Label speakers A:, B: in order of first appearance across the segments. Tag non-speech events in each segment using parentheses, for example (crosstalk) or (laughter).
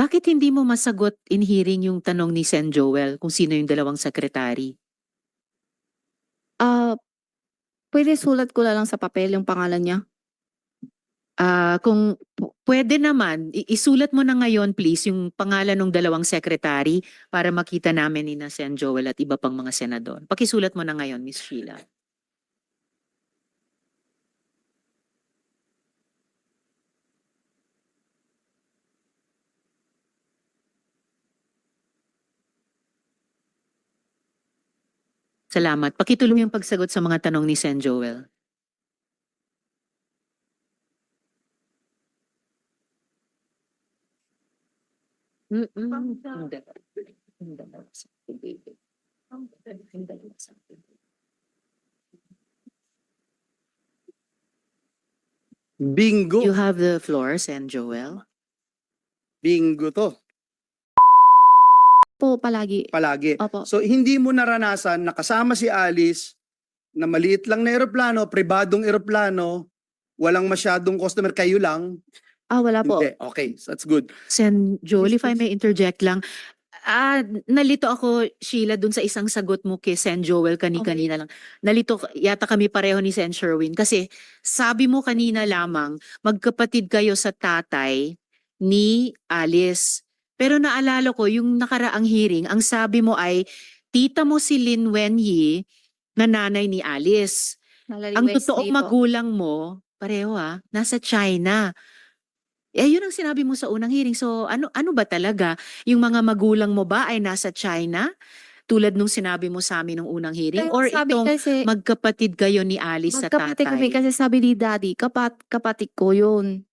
A: Bakit hindi mo masagot in hearing yung tanong ni Sen Joel kung sino yung dalawang sekretary?
B: Ah, pwede sulat ko na lang sa papel yung pangalan niya.
A: Ah, kung pu- pwede naman, i- isulat mo na ngayon please yung pangalan ng dalawang sekretary para makita namin ni na Sen Joel at iba pang mga senador. Pakisulat mo na ngayon, Miss Sheila. Salamat. Pakituloy yung pagsagot sa mga tanong ni Sen Joel. Mm-mm. Hindi. Hindi sa. Hindi.
C: Bingo.
A: You have the floor, Sen Joel.
C: Bingo to.
B: Po, palagi.
C: Palagi.
B: Opo.
C: So hindi mo naranasan na kasama si Alice na maliit lang na eroplano, pribadong eroplano, walang masyadong customer, kayo lang.
B: Ah, wala po.
C: Hindi. Okay, so that's good.
A: Sen Joel, if I may interject lang, ah, nalito ako, Sheila, dun sa isang sagot mo kay Sen Joel kani-kanina lang. Nalito, yata kami pareho ni Sen Sherwin. Kasi sabi mo kanina lamang, magkapatid kayo sa tatay ni Alice. Pero naalala ko, yung nakaraang hearing, ang sabi mo ay, tita mo si Lin Wenyi na nanay ni Alice.
B: Nalali
A: Ang
B: Wesley
A: totoong magulang mo, pareho ah, nasa China. Eh, yun ang sinabi mo sa unang hearing. So, ano ano ba talaga? Yung mga magulang mo ba ay nasa China? Tulad nung sinabi mo sa amin nung unang hearing?
B: Kaya
A: Or
B: sabi
A: itong
B: kasi,
A: magkapatid kayo ni Alice sa
B: magkapatid
A: tatay?
B: kami kasi sabi ni daddy, kapat, kapatid ko yun.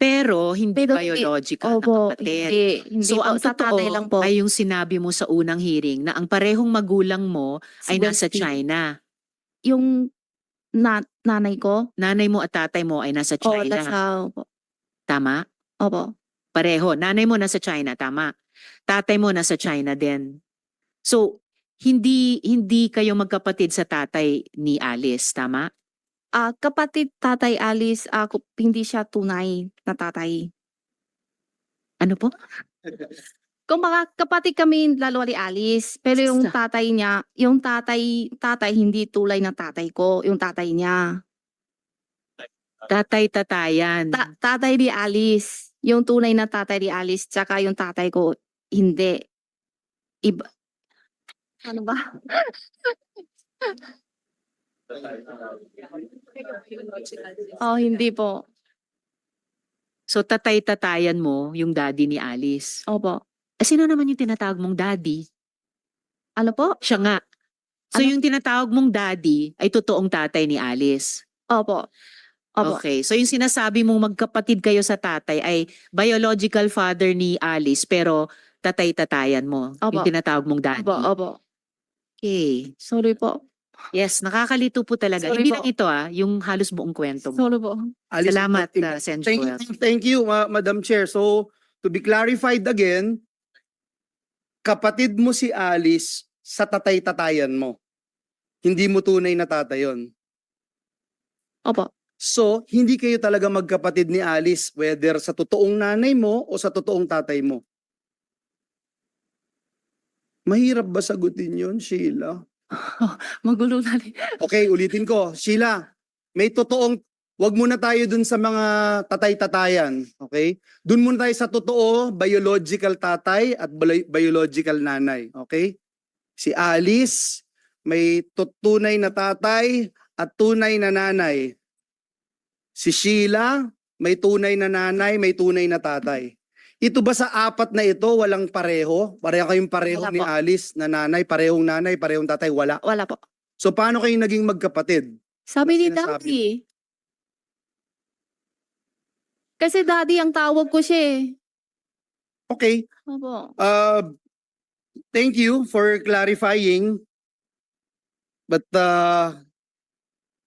A: Pero hindi
B: Pero hindi-
A: biological na
B: Opo,
A: kapatid.
B: hindi. Hindi
A: So,
B: po,
A: ang
B: sa tatay lang
A: totoo
B: po.
A: ay yung sinabi mo sa unang hearing na ang parehong magulang mo ay nasa
B: Wesley.
A: China.
B: Yung na, nanay ko,
A: Nanay mo at tatay mo ay nasa China.
B: nasa, opo.
A: Tama?
B: Opo.
A: Pareho. Nanay mo nasa China, tama. Tatay mo nasa China din. So, hindi hindi kayo magkapatid sa tatay ni Alice, tama?
B: Ah, kapatid tatay Alice, ako hindi siya tunay na tatay.
A: Ano po? (laughs)
B: Kung mga kapatid kami lalo ni Alice, pero yung
A: Sa-
B: tatay niya, yung tatay, tatay hindi tulay na tatay ko, yung tatay niya.
A: Tatay-tatayan.
B: Ta- tatay ni Alice, yung tunay na tatay ni Alice, tsaka yung tatay ko, hindi. Iba. Ano ba? (laughs) oh, hindi po.
A: so, tatay-tatayan mo yung daddy ni Alice.
B: Opo.
A: Eh, sino naman yung tinatawag mong daddy?
B: Ano po?
A: Siya nga. So,
B: Ano?
A: yung tinatawag mong daddy ay totoong tatay ni Alice.
B: Opo. Opo.
A: Okay. So, yung sinasabi mong magkapatid kayo sa tatay ay biological father ni Alice pero tatay-tatayan mo. Yung
B: Opo.
A: tinatawag mong daddy.
B: Opo, opo.
A: Okay.
B: Sorry po.
A: Yes, nakakalito po talaga.
B: Sorry
A: Hindi
B: po.
A: lang ito ah, yung halos buong kwento mo.
B: Sorry po.
C: Alice,
A: Salamat,
C: thank-
A: uh, Sen
C: Thank,
A: Joel.
C: thank you, Ma- Madam Chair. So, to be clarified again, kapatid mo si Alice sa tatay-tatayan mo. Hindi mo tunay na tatay yun.
B: Opo.
C: So, hindi kayo talaga magkapatid ni Alice, whether sa totoong nanay mo o sa totoong tatay mo. Mahirap ba sagutin yun, Sheila? (laughs)
B: Magulo na rin.
C: Okay, ulitin ko. Sheila, may totoong, wag muna tayo dun sa mga tatay-tatayan. Okay? Dun muna tayo sa totoo, biological tatay at bio- biological nanay. Okay? Si Alice, may tunay na tatay at tunay na nanay. Si Sheila, may tunay na nanay, may tunay na tatay. Ito ba sa apat na ito, walang pareho? Pareho kayong pareho
B: Wala
C: ni
B: po.
C: Alice na nanay, parehong nanay, parehong tatay? Wala.
B: Wala po.
C: So paano kayo naging magkapatid?
B: Sabi ni
C: Sinasabi.
B: daddy. Kasi daddy ang tawag ko siya eh.
C: Okay,
B: Opo.
C: uh, thank you for clarifying. But uh,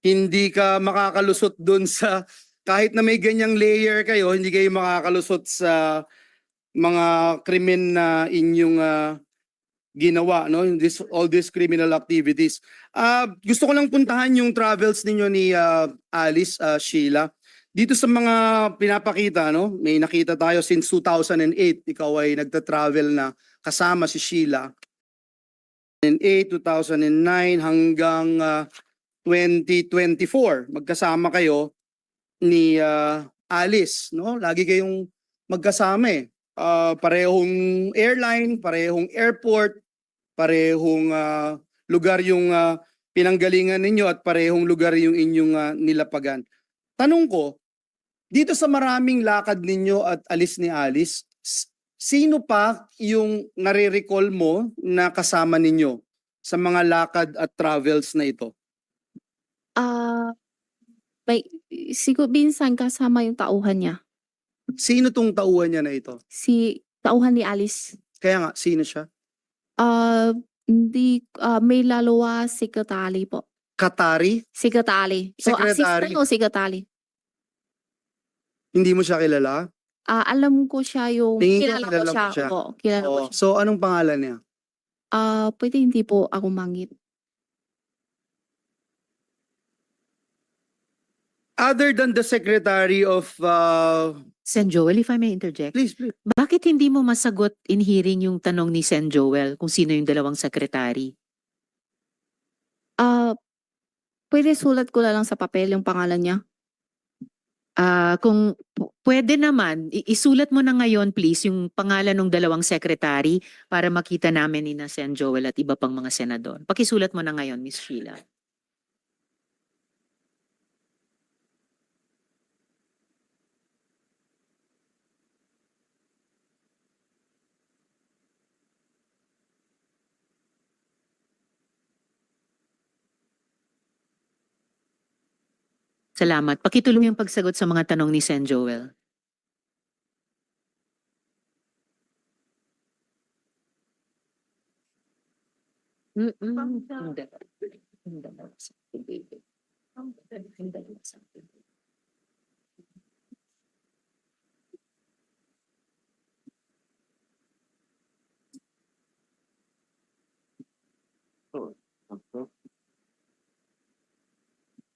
C: hindi ka makakalusot dun sa, kahit na may ganyang layer kayo, hindi kayo makakalusot sa mga krimen na inyong uh, ginawa, no? This, all these criminal activities. Uh, gusto ko lang puntahan yung travels ninyo ni uh, Alice, uh, Sheila. dito sa mga pinapakita, no, may nakita tayo since 2008, ikaw ay nagta-travel na kasama si Sheila. 2008, 2009 hanggang ah, 2024, magkasama kayo ni ah, Alice, no? Lagi kayong magkasama eh. Ah, parehong airline, parehong airport, parehong ah, lugar yung ah, pinanggalingan ninyo at parehong lugar yung inyong ah, nilapagan. Tanong ko, dito sa maraming lakad ninyo at alis ni Alice, sino pa yung nare-recall mo na kasama ninyo sa mga lakad at travels na ito?
B: Ah, may siguro minsan kasama yung tauhan niya.
C: Sino tong tauhan niya na ito?
B: Si tauhan ni Alice.
C: Kaya nga, sino siya?
B: Ah, hindi ah, may lalawa secretary po.
C: Katari?
B: Secretary. So
C: Secretary.
B: assistant o secretary?
C: Hindi mo siya kilala?
B: Ah, alam ko siya yung
C: Tingin ko
B: kilala ko
C: kilala mo
B: siya.
C: siya.
B: Oo, kilala ko
C: Oo.
B: siya.
C: So, anong pangalan niya?
B: Ah, pwede hindi po ako mangit.
C: Other than the secretary of... Uh,
A: Sen Joel, if I may interject.
C: please, please.
A: Bakit hindi mo masagot in hearing yung tanong ni Sen Joel kung sino yung dalawang sekretary?
B: Ah, pwede sulat ko na lang sa papel yung pangalan niya.
A: Ah, kung pu- pwede naman, i- isulat mo na ngayon please yung pangalan ng dalawang sekretary para makita namin ni na Sen Joel at iba pang mga senador. Pakisulat mo na ngayon, Miss Sheila. Salamat. Pakituloy yung pagsagot sa mga tanong ni Sen Joel.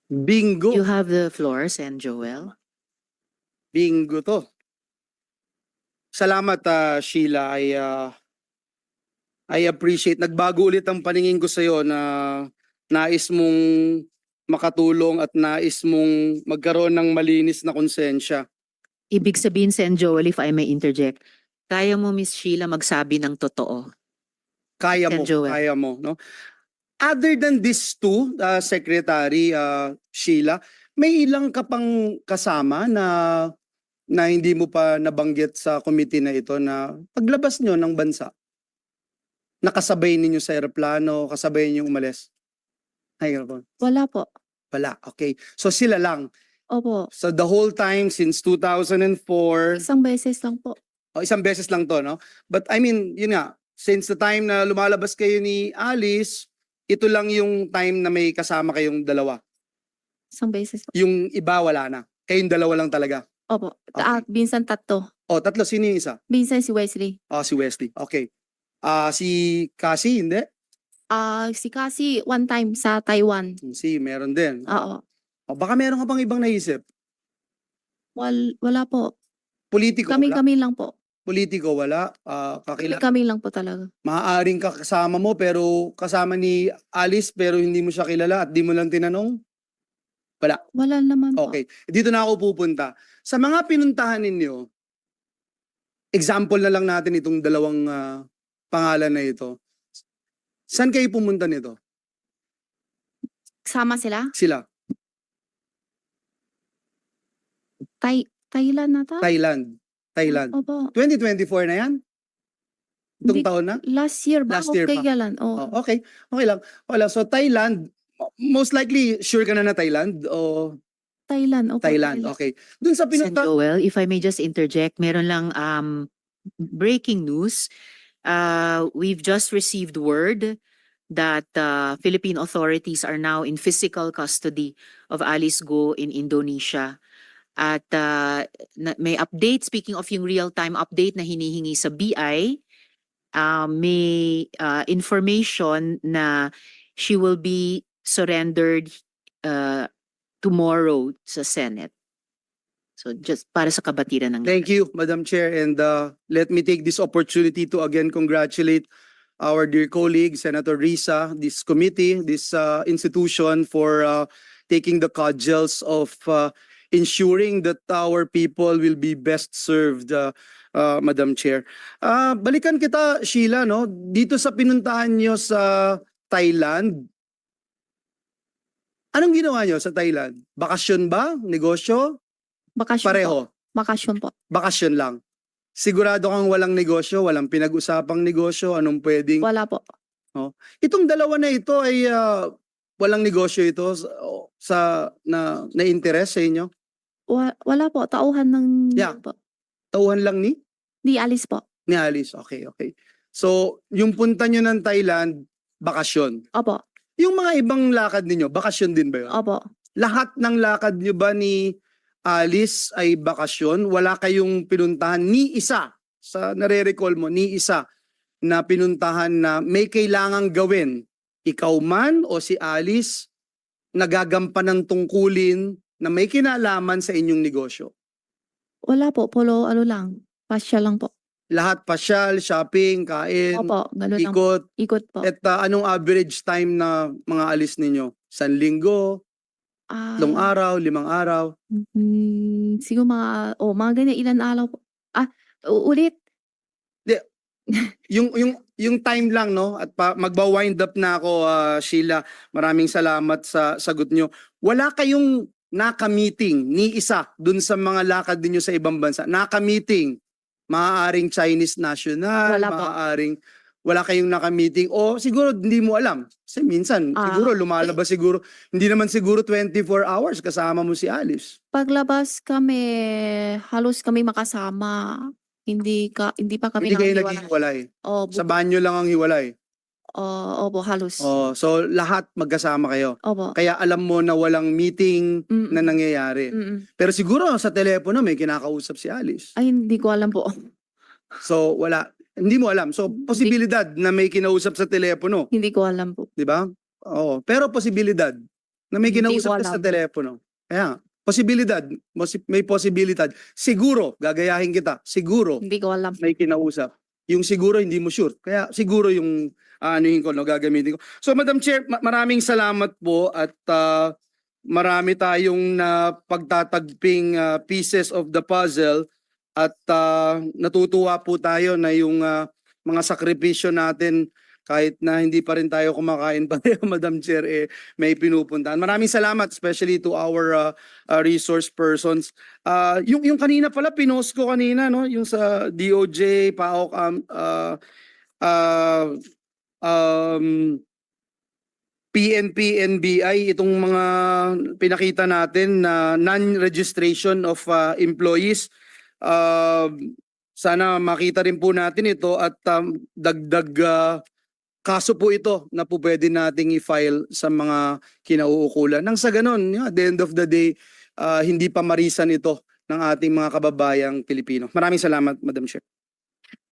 C: Bingo.
A: You have the floor, Sen Joel.
C: Bingo to. Salamat ah, Sheila. I ah, I appreciate. Nagbago ulit ang paningin ko sa iyo na nais mong makatulong at nais mong magkaroon ng malinis na konsensya.
A: Ibig sabihin, Sen Joel, if I may interject, kaya mo, Miss Sheila, magsabi ng totoo.
C: Kaya mo,
A: Sen Joel.
C: kaya mo, no? Other than these two, uh, Secretary uh, Sheila, may ilang ka pang kasama na na hindi mo pa nabanggit sa committee na ito na paglabas nyo ng bansa, nakasabay ninyo sa aeroplano, kasabay ninyo umalis? Ay, po.
B: Wala po.
C: Wala. Okay. So sila lang.
B: Opo.
C: So the whole time since 2004,
B: Isang beses lang po.
C: O isang beses lang to, no? But I mean, yun nga, since the time na lumalabas kayo ni Alice, ito lang yung time na may kasama kayong dalawa.
B: Isang beses po.
C: Yung iba wala na. Kayong dalawa lang talaga.
B: Opo.
C: Okay.
B: Ah, minsan tatlo.
C: O, tatlo, sino yung isa?
B: Minsan si Wesley.
C: Ah, si Wesley. Okay. Ah, si Cassie, hindi?
B: Ah, si Cassie one time sa Taiwan.
C: Si, meron din.
B: Oo.
C: O, baka meron ka pang ibang naisip.
B: Wal, wala po.
C: Politiko.
B: Kami-kami lang po.
C: Politiko, wala. Ah, kakila.
B: Kami lang po talaga.
C: Maaaring ka kasama mo, pero kasama ni Alice, pero hindi mo siya kilala at di mo lang tinanong?
B: Wala naman po.
C: Okay. Dito na ako pupunta. Sa mga pinuntahan ninyo, example na lang natin itong dalawang ah, pangalan na ito. Saan kayo pumunta nito?
B: Sama sila?
C: Sila?
B: Thai, Thailand na ta?
C: Thailand. Thailand.
B: Opo.
C: 2024 na yan? Itong
B: Hindi-
C: taon na?
B: Last year ba?
C: Last year
B: okay,
C: pa.
B: Yalan.
C: Oh, okay. Okay lang. Okay lang. So Thailand, most likely sure ka na na Thailand o
B: Thailand. Opo,
C: Thailand? Okay. Dun sa
A: Sen
C: pinunta...
A: Joel, if I may just interject, meron lang um, breaking news. Uh, we've just received word that uh, Philippine authorities are now in physical custody of Alice Go in Indonesia. At uh, na- may update, speaking of yung real-time update na hinihingi sa BI, uh, may uh, information na she will be surrendered uh, tomorrow sa Senate. So just para sa kabatiran ng
C: Thank you, Madam Chair, and uh, let me take this opportunity to again congratulate our dear colleague, Senator Risa, this committee, this uh, institution for uh, taking the cudgels of uh, ensuring that our people will be best served, uh, uh, Madam Chair. Ah, balikan kita, Sheila, no? Dito sa pinuntahan nyo sa Thailand, anong ginawa nyo sa Thailand? Bakasyon ba? Negosyo?
B: Bakasyon po.
C: Pareho?
B: Bakasyon po.
C: bakasyon lang. Sigurado kang walang negosyo, walang pinag-usapang negosyo, anong pwedeng...
B: Wala po.
C: Itong dalawa na ito ay ah, walang negosyo ito sa, sa na, na interest sa inyo?
B: Wa- wala po. Tauhan ng...
C: Yeah.
B: Po.
C: Tauhan lang ni,
B: Di alis po.
C: ni Alice. Okay, okay. So, yung punta nyo ng Thailand, bakasyon.
B: Opo.
C: Yung mga ibang lakad ninyo, bakasyon din ba yun?
B: Opo.
C: Lahat ng lakad nyo ba ni Alice ay bakasyon? Wala kayong pinuntahan ni isa sa nare-recall mo, ni isa na pinuntahan na may kailangang gawin. Ikaw man o si Alice nagagampan ng tungkulin na may kinalaman sa inyong negosyo.
B: Wala po. Polo ano lang. Pasya lang po.
C: Lahat pasyal, shopping, kain,
B: Opo. Ganun lang.
C: ikot.
B: Ikot po.
C: At uh, anong average time na mga alis ninyo? San linggo,
B: Ah,
C: long araw, limang araw?
B: mm, siguro mga... Oh, mga ganyan. Ilan araw po. Ah, u- ulit.
C: yung yung yung time lang no at pa, magba-wind up na ako ah, Sheila. Maraming salamat sa sagot nyo. Wala kayong naka-meeting ni isa dun sa mga lakad ninyo sa ibang bansa. Naka-meeting. Maaaring Chinese national,
B: Wala po.
C: maaaring wala kayong naka-meeting o siguro hindi mo alam. Kasi minsan
B: Ah,
C: siguro lumalabas siguro hindi naman siguro 24 hours kasama mo si Alice.
B: Paglabas kami, halos kami makasama. Hindi ka hindi pa kami
C: Hindi kayo naghihiwalay.
B: Oh,
C: Sa banyo lang ang hiwalay.
B: Oh, opo, halos.
C: Oh, so lahat magkasama kayo.
B: Opo.
C: Kaya alam mo na walang meeting
B: Mm,
C: na nangyayari.
B: mm, mm.
C: Pero siguro sa telepono may kinakausap si Alice.
B: Ay, hindi ko alam po.
C: So wala, hindi mo alam. So posibilidad na may kinausap sa telepono,
B: Hindi ko alam po.
C: 'di ba? Oo, pero posibilidad na may
B: Hindi
C: kinausap ka sa
B: alam.
C: telepono. Kaya posibilidad, posi- may posibilidad. Siguro, gagayahin kita, siguro
B: Hindi ko alam.
C: may kinausap. Yung siguro hindi mo sure. Kaya siguro yung aanuhin ko, no, gagamitin ko. So Madam Chair, ma- maraming salamat po at ah, marami tayong na pagtatagping ah, pieces of the puzzle at ah, natutuwa po tayo na yung ah, mga sakripisyo natin kahit na hindi pa rin tayo kumakain (laughs) pareho, Madam Chair, eh, may pinupuntahan. Maraming salamat, especially to our ah, ah, resource persons. Ah, yung yung kanina pala pinost ko kanina no, yung sa DOJ, PAOK um uh, uh, um PNP, NBI itong mga pinakita natin na non-registration of uh, employees. Uh, sana makita rin po natin ito at um, dagdag uh, kaso po ito na po pwede nating i-file sa mga kinauukulan. Nang sa ganun, at the end of the day, ah, hindi pa marisan ito ng ating mga kababayang Pilipino. Maraming salamat, Madam Chair.